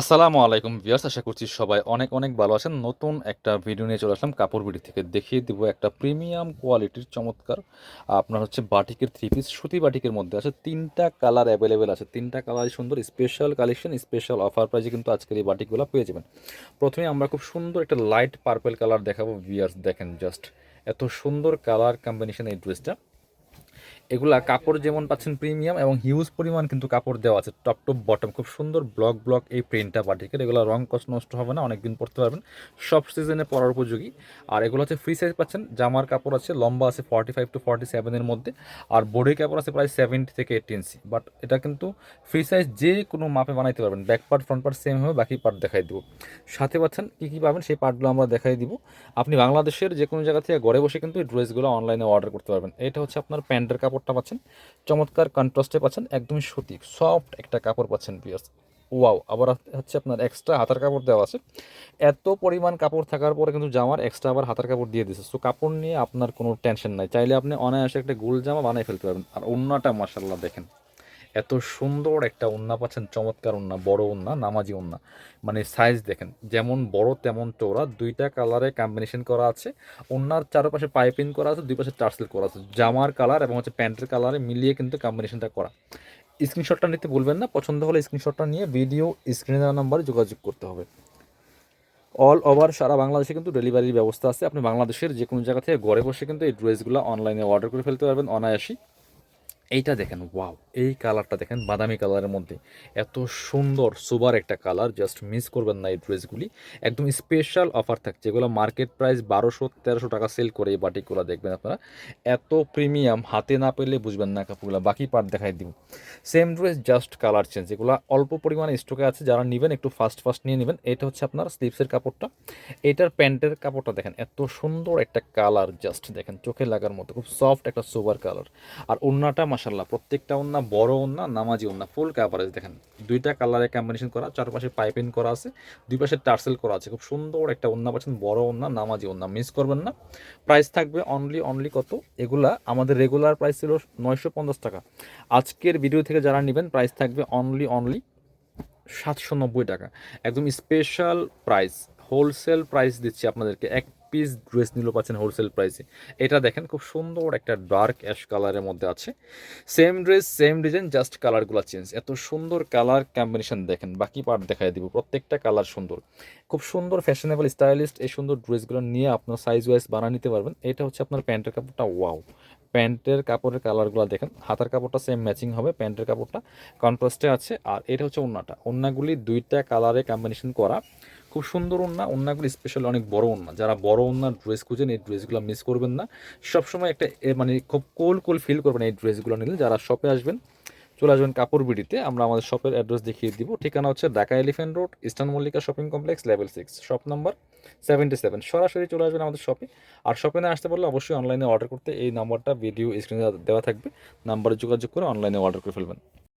আসসালামু আলাইকুম ভিউয়ার্স, আশা করছি সবাই অনেক অনেক ভালো আছেন। নতুন একটা ভিডিও নিয়ে চলে আসলাম। কাপড় বিড়ি থেকে দেখিয়ে দেবো একটা প্রিমিয়াম কোয়ালিটির চমৎকার, আপনার হচ্ছে বাটিকের থ্রি পিস সুতি বাটিকের মধ্যে আছে তিনটা কালার অ্যাভেলেবেল আছে। তিনটা কালারই সুন্দর স্পেশাল কালেকশন স্পেশাল অফার প্রাইজে কিন্তু আজকের এই বাটিকগুলো পেয়ে যাবেন। প্রথমে আমরা খুব সুন্দর একটা লাইট পার্পেল কালার দেখাবো। ভিউয়ার্স, দেখেন জাস্ট এত সুন্দর কালার কম্বিনেশন এই ড্রেসটা এগুলা কাপড় যেমন পাচ্ছেন প্রিমিয়াম এবং হিউজ পরিমাণ কিন্তু কাপড় দেওয়া আছে টপ টপ বটম খুব সুন্দর ব্লক ব্লক এই প্রিন্টটা বাটিকের এগুলো রং কষ্ট নষ্ট হবে না, অনেকদিন পরতে পারবেন। সব সিজনে পরার উপযোগী। আর এগুলো হচ্ছে ফ্রি সাইজ পাচ্ছেন, জামার কাপড় আছে, লম্বা আছে ফর্টি ফাইভ টু ফর্টি সেভেনের মধ্যে। আর বডি কাপড় আছে প্রায় সেভেন্টি থেকে এইটি ইঞ্চি বাট এটা কিন্তু ফ্রি সাইজ যে কোনো মাপে বানাইতে পারবেন। Back part front part same হবে, বাকি পার্ট দেখাই দিব। সাথে পাচ্ছেন কী কী পাবেন, সেই পার্টগুলো আমরা দেখাই দিব। আপনি বাংলাদেশের যে কোনো জায়গা থেকে ঘরে বসে কিন্তু এই ড্রেসগুলো অনলাইনে অর্ডার করতে পারবেন। এটা হচ্ছে আপনার প্যান্টের কাপড়টা পাচ্ছেন, চমৎকার কন্ট্রাস্টে পাচ্ছেন, একদমই সুতি সফট একটা কাপড় পাচ্ছেন বিয়ার্স ওয়াও আবার হচ্ছে আপনার এক্সট্রা হাতার কাপড় দেওয়া আছে। এত পরিমাণ কাপড় থাকার পরে কিন্তু জামার এক্সট্রা আবার হাতার কাপড় দিয়ে দিচ্ছে সো কাপড় নিয়ে আপনার কোনো টেনশন নাই। চাইলে আপনি অনায়াসে একটা গোল জামা বানিয়ে ফেলতে পারবেন। আর অন্যটা মাসাল্লাহ দেখেন। এত সুন্দর একটা ওন্না পাচ্ছেন, চমৎকার ওন্না বড় ওন্না নামাজি ওন্না মানে সাইজ দেখেন, যেমন বড় তেমন চৌড়া দুইটা কালারে কম্বিনেশন করা আছে। ওন্নার চারপাশে পাইপিং করা আছে, দুই পাশে টার্সেল করা আছে। জামার কালার এবং হচ্ছে প্যান্টের কালারে মিলিয়ে কিন্তু কম্বিনেশনটা করা। স্ক্রিনশটটা নিতে বলবেন না, পছন্দ হলে স্ক্রিনশটটা নিয়ে ভিডিও স্ক্রিনে দেওয়া নাম্বারে যোগাযোগ করতে হবে। অল ওভার সারা বাংলাদেশে কিন্তু ডেলিভারির ব্যবস্থা আছে। আপনি বাংলাদেশের যে কোনো জায়গা থেকে ঘরে বসে কিন্তু এই ড্রেসগুলো অনলাইনে অর্ডার করে ফেলতে পারবেন অনায়াসী এইটা দেখেন, ওয়াও। এই কালারটা দেখেন, বাদামি কালারের মধ্যে। এত সুন্দর সুবার একটা কালার, জাস্ট মিস করবেন না এই ড্রেসগুলি। একদম স্পেশাল অফার থাকছে এগুলো মার্কেট প্রাইস বারোশো, তেরোশো টাকা সেল করে এই বাটিকগুলো দেখবেন আপনারা। এত প্রিমিয়াম, হাতে না পেলে বুঝবেন না কাপড়গুলো, বাকি পার্ট দেখাই দিব। Same dress just colour change এগুলো অল্প পরিমাণে স্টকে আছে, যারা নেবেন একটু ফাস্ট ফাস্ট নিয়ে নেবেন। এটা হচ্ছে আপনার স্লিপসের কাপড়টা। এটার প্যান্টের কাপড়টা দেখেন, এত সুন্দর একটা কালার জাস্ট দেখেন, চোখে লাগার মতো, খুব সফট একটা সুপার কালার আর ওন্নাটা মাসাল্লাহ প্রত্যেকটা ওন্না বড় ওন্না, নামাজি ওন্না ফুল কাভারেজ দেখেন। দুইটা কালারে কম্বিনেশন করা, চারপাশে পাইপিং করা আছে, দুই পাশে টার্সেল করা আছে। খুব সুন্দর একটা ওন্না পাচ্ছেন, বড় ওন্না, নামাজি ওন্না মিস করবেন না। প্রাইস থাকবে অনলি অনলি কত? এগুলা আমাদের রেগুলার প্রাইস ছিল নয়শো পঞ্চাশ টাকা। আজকের ভিডিও থেকে যারা নেবেন প্রাইস থাকবে অনলি অনলি সাতশো নব্বই টাকা। একদম স্পেশাল প্রাইস হোলসেল প্রাইস দিচ্ছি আপনাদেরকে, এক পিস ড্রেস নিলেও পাচ্ছেন হোলসেল প্রাইসে এটা দেখেন, খুব সুন্দর একটা ডার্ক অ্যাশ কালারের মধ্যে আছে। Same dress same design just কালারগুলো চেঞ্জ এত সুন্দর কালার কম্বিনেশন দেখেন, বাকি পার্ট দেখাই দিব, প্রত্যেকটা কালার সুন্দর। খুব সুন্দর ফ্যাশনেবল স্টাইলিস্ট এই সুন্দর ড্রেসগুলো নিয়ে আপনার সাইজ ওয়াইজ বানিয়ে নিতে পারবেন। এটা হচ্ছে আপনার প্যান্টের কাপড়টা ওয়াও প্যান্টের কাপড়ের কালারগুলো দেখেন, হাতার কাপড়টা সেম ম্যাচিং হবে, প্যান্টের কাপড়টা কন্ট্রাস্টে আছে। আর এটা হচ্ছে ওন্নাটা। ওন্নাগুলি দুইটা কালারে কম্বিনেশন করা। খুব সুন্দর ওন্না ওন্নাগুলি স্পেশাল অনেক বড় ওন্না যারা বড় ওন্নার ড্রেস খুঁজেন, এই ড্রেসগুলো মিস করবেন না। সবসময় একটা মানে খুব কোল কোল ফিল করবেন এই ড্রেসগুলো নিলে। যারা শপে আসবেন, চলে আসবেন কাপড় বিডিতে, আমরা আমাদের শপের অ্যাড্রেস দেখিয়ে দিব। ঠিকানা হচ্ছে Dhaka elephant road eastern Mallika shopping complex level six shop number seventy seven সরাসরি চলে আসবেন আমাদের শপে আর শপে না আসতে পারলে অবশ্যই অনলাইনে অর্ডার করতে এই নাম্বারটা ভিডিও স্ক্রিনে দেওয়া থাকবে। নাম্বারে যোগাযোগ করে অনলাইনে অর্ডার করে ফেলবেন।